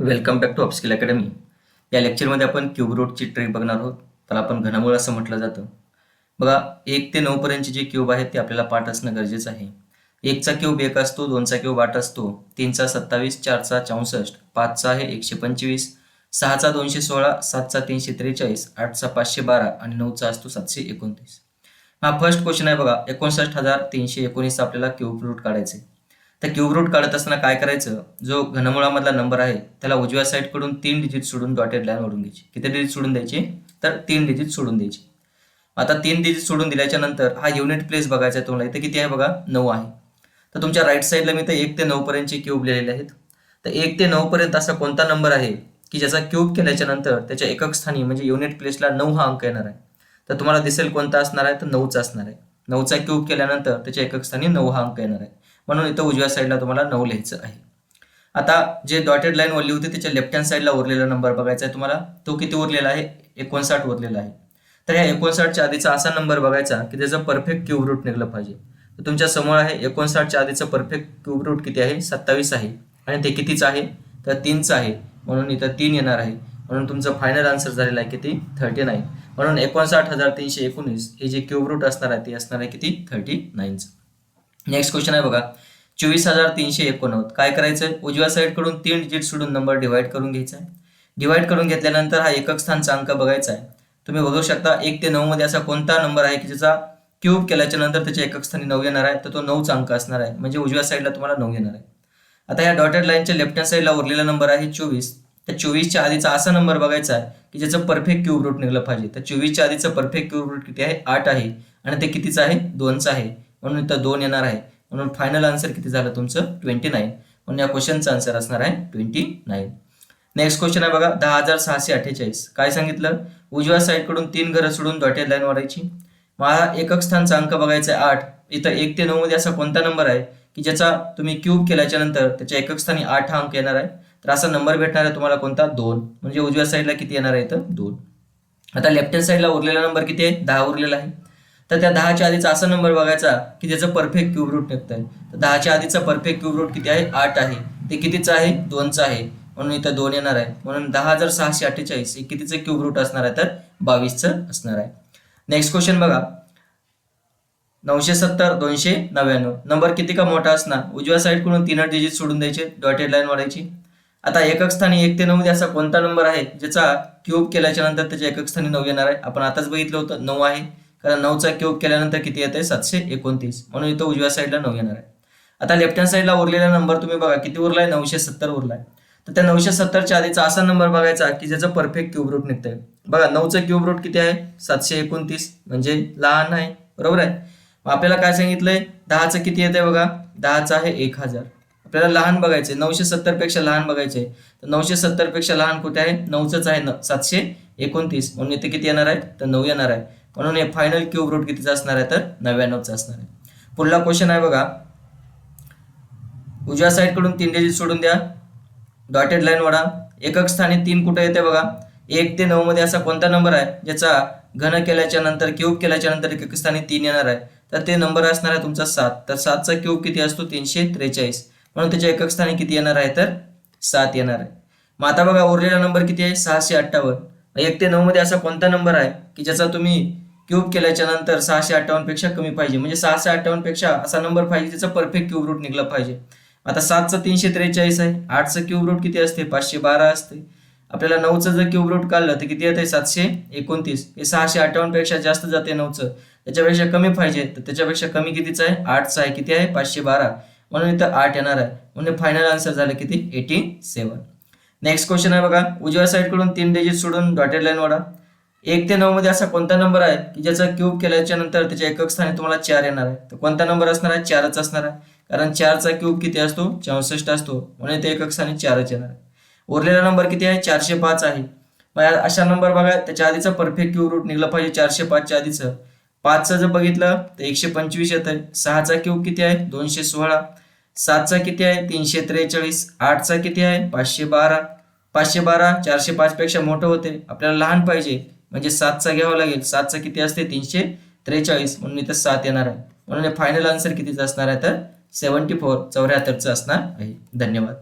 Welcome back to Upskill Academy या लेक्चरमध्ये आपण क्यूब रूटची ट्रिक बघणार आहोत. त्याला आपण घनमूळ असं म्हटलं जातं. बघा एक ते नऊपर्यंतचे जे क्यूब आहेत ते आपल्याला पाठ असणं गरजेचं आहे. एकचा क्यूब एक असतो दोनचा क्यूब आठ असतो. तीनचा सत्तावीस चारचा चौसष्ट पाचचा आहे एकशे पंचवीस सहाचा दोनशे सोळा सातचा तीनशे त्रेचाळीस आठचा पाचशे बारा आणि नऊचा असतो सातशे एकोणतीस. हा फर्स्ट क्वेश्चन आहे बघा. एकोणसाठ हजार तीनशे एकोणीस आपल्याला क्यूब रूट काढायचे तर क्यूब रूट काढत असताना काय करायचं? जो घनमुळामधला नंबर आहे त्याला उजव्या साईडकडून तीन डिजिट सोडून डॉटेड लाईन ओढून घ्यायची. किती डिजिट सोडून द्यायची? तर तीन डिजिट सोडून द्यायची. आता तीन डिजिट सोडून दिल्याच्या नंतर हा युनिट प्लेस बघायचा आहे तुम्हाला. इथे किती आहे बघा? नऊ आहे. तर तुमच्या राईट साईडला मी तर एक ते नऊ पर्यंतचे क्यूब लिहिलेले आहेत. तर एक ते नऊ पर्यंत असा कोणता नंबर आहे? की ज्याचा क्यूब केल्याच्यानंतर त्याच्या एकक स्थानी म्हणजे युनिट प्लेसला नऊ हा अंक येणार आहे. तर तुम्हाला दिसेल कोणता असणार आहे? तर नऊचा असणार आहे. नऊचा क्यूब केल्यानंतर त्याच्या एकक स्थानी नऊ हा अंक येणार आहे. म्हणून इथं उजव्या साईडला तुम्हाला नऊ लिहायचं आहे. आता जे डॉटेड लाईन वरली होती त्याच्या लेफ्ट हँड साईडला उरलेला नंबर बघायचा आहे तुम्हाला. तो किती उरलेला आहे? एकोणसाठ उरलेला आहे. तर ह्या एकोणसाठच्या आधीचा असा नंबर बघायचा की त्याचं परफेक्ट क्यूब रूट निघलं पाहिजे. तर तुमच्यासमोर आहे एकोणसाठच्या आधीचं परफेक्ट क्यूब रूट किती आहे? सत्तावीस आहे. आणि ते कितीचं आहे? तर तीनचं आहे. म्हणून इथं तीन येणार आहे. म्हणून तुमचं फायनल आन्सर झालेला आहे किती? थर्टी नाईन म्हणून एकोणसाठ हजार तीनशे एकोणीस हे जे क्यूब रूट असणार आहे ते असणार आहे किती? थर्टी नाईनचं नेक्स्ट क्वेश्चन आहे बघा. चोवीस हजार तीनशे एकोणनव्वद. काय करायचं आहे उजव्या साईडकडून तीन डिजिट सोडून नंबर डिवाईड करून घ्यायचा आहे डिवाईड करून घेतल्यानंतर हा एकक स्थानचा अंक बघायचा आहे. तुम्ही बघू शकता एक ते नऊ मध्ये असा कोणता नंबर आहे की ज्याचा क्यूब केल्याच्यानंतर त्याच्या एकक स्थानी नऊ येणार आहे? तर तो नऊचा अंक असणार आहे. म्हणजे उजव्या साईडला तुम्हाला नऊ येणार आहे. आता या डॉटेड लाईनच्या लेफ्ट हँड साईडला उरलेला नंबर आहे चोवीस. त्या चोवीसच्या आधीचा असा नंबर बघायचा आहे की ज्याचं परफेक्ट क्यूब रूट निघलं पाहिजे. तर चोवीसच्या आधीचं परफेक्ट क्यूब रूट किती आहे? आठ आहे. आणि ते कितीचं आहे? दोनचं आहे. म्हणून इथं दोन येणार आहे. म्हणून फायनल आन्सर किती झालं तुमचं? ट्वेंटी नाईन म्हणून या क्वेश्चनचा आन्सर असणार आहे ट्वेंटी नाईन नेक्स्ट क्वेश्चन आहे बघा दहा हजार सहाशे अठ्ठेचाळीस. काय सांगितलं? उजव्या साईडकडून तीन घरं सोडून डॉटेड लाईन वाढायची. मला एकक स्थानचा अंक बघायचा आहे आठ. इथं एक ते नऊ मध्ये असा कोणता नंबर आहे? की ज्याचा तुम्ही क्यूब केल्याच्यानंतर त्याच्या एकक स्थानी आठ हा अंक येणार आहे. तर असा नंबर भेटणार आहे तुम्हाला कोणता? दोन. म्हणजे उजव्या साईडला किती येणार आहे तर दोन. आता लेफ्ट हँड साईडला उरलेला नंबर किती आहे? दहा उरलेला आहे. तर त्या दहाच्या आधीचा असा नंबर बघायचा की त्याचं परफेक्ट क्यूब रूट निघत आहे तर दहाच्या आधीचा परफेक्ट क्यूब रूट किती आहे? आठ आहे. ते कितीचं आहे? दोनचं आहे. म्हणून इथं दोन येणार आहे. म्हणून दहा हजार सहाशे अठ्ठेचाळीस हे कितीचं क्यूब रूट असणार आहे? तर बावीसचं असणार आहे. नेक्स्ट क्वेश्चन बघा. नऊशे सत्तर दोनशे नव्याण्णव. नंबर किती का मोठा असणार? उजव्या साईडकडून तीन डिजिट सोडून द्यायचे. डॉटेड लाईन वाढायची. आता एकक स्थानी एक ते नऊ असा कोणता नंबर आहे? ज्याचा क्यूब केल्याच्यानंतर त्याच्या एकक स्थानी नऊ येणार आहे. आपण आताच बघितलं होतं. नऊ आहे. कारण नऊचा क्यूब केल्यानंतर किती येत आहे सातशे एकोणतीस. म्हणून इथं उजव्या साईडला नऊ येणार आहे. आता लेफ्ट हँड साईडला उरलेला नंबर तुम्ही बघा किती उरलाय? नऊशे सत्तर उरलाय. तर त्या नऊशे सत्तरच्या आधीचा असा नंबर बघायचा की ज्याचा परफेक्ट क्यूब रूट निघतंय. बघा नऊचं क्यूब रूट किती आहे? सातशे एकोणतीस. म्हणजे लहान आहे. बरोबर आहे? मग आपल्याला काय सांगितलंय? दहाचं किती येत आहे बघा? दहाचं आहे एक हजार. आपल्याला लहान बघायचंय. नऊशे सत्तरपेक्षा लहान बघायचंय. तर नऊशे सत्तरपेक्षा लहान कुठे आहे? नऊचंच आहे. न सातशे एकोणतीस. म्हणून इथे किती येणार आहे? तर नऊ येणार आहे. म्हणून हे फायनल क्यूब रूट कितीचा असणार आहे तर नव्याण्णवचा असणार आहे. पुढला क्वेश्चन आहे बघा. उजव्या साईडकडून तीन डिजिट सोडून द्या. डॉटेड लाईन वडा एकक स्थानी तीन कुठे येते बघा? एक ते नऊ मध्ये असा कोणता नंबर आहे? ज्याचा घन केल्याच्यानंतर क्यूब केल्याच्यानंतर एकक स्थानी तीन येणार आहे. तर ते नंबर असणार आहे तुमचा सात. तर सातचा क्यूब किती असतो? तीनशे त्रेचाळीस. म्हणून त्याच्या एकक स्थानी किती येणार आहे? तर सात येणार आहे. मग आता बघा उरलेला नंबर किती आहे? सहाशे अठ्ठावन्न. एक ते नऊ मध्ये असा कोणता नंबर आहे की ज्याचा तुम्ही क्यूब केल्याच्यानंतर सहाशे अठ्ठावन्नपेक्षा कमी पाहिजे? म्हणजे सहाशे अठ्ठावन्नपेक्षा असा नंबर पाहिजे त्याचा परफेक्ट क्यूब रूट निघला पाहिजे. आता सातचं तीनशे त्रेचाळीस आहे. आठचं क्यूब रूट किती असते? पाचशे बारा असते. आपल्याला नऊचं जर क्यूब रूट काढलं तर किती येते सातशे एकोणतीस. हे सहाशे अठ्ठावन्नपेक्षा जास्त जाते नऊचं. त्याच्यापेक्षा कमी पाहिजे. तर त्याच्यापेक्षा कमी कितीचं आहे? आठचं आहे. किती आहे? पाचशे बारा. म्हणून इथं आठ येणार आहे. म्हणजे फायनल आन्सर झालं किती? एटी सेवन नेक्स्ट क्वेश्चन आहे बघा. उजव्या साईडकडून तीन डिजिट सोडून डॉटेड लाईन वाढा. एक ते नऊ मध्ये असा कोणता नंबर आहे की ज्याचा क्यूब केल्याच्यानंतर त्याच्या एकक स्थानी तुम्हाला चार येणार आहे? तर कोणता नंबर असणार आहे? चारच असणार आहे. कारण चारचा क्यूब किती असतो? चौसष्ट असतो. म्हणून ते एकक स्थानी चारच येणार आहे. उरलेला नंबर किती आहे? चारशे पाच आहे. अशा नंबर बघा. त्याच्या आधीचा परफेक्ट क्यूब रूट निघलं पाहिजे चारशे पाचच्या आधीचं. पाचचं जर बघितलं तर एकशे पंचवीस येत आहे सहाचा क्यूब किती आहे? दोनशे सोळा. सातचा किती आहे? तीनशे त्रेचाळीस. आठचा किती आहे? पाचशे बारा. पाचशे बारा चारशे पाचपेक्षा मोठं होते. आपल्याला लहान पाहिजे. म्हणजे सातचा घ्यावा लागेल. सातचा किती असते? तीनशे त्रेचाळीस. म्हणून इथं सात येणार आहे. म्हणून फायनल आन्सर कितीचं असणार आहे? तर सेवन्टी फोर चौऱ्याहत्तरचं असणार आहे. धन्यवाद.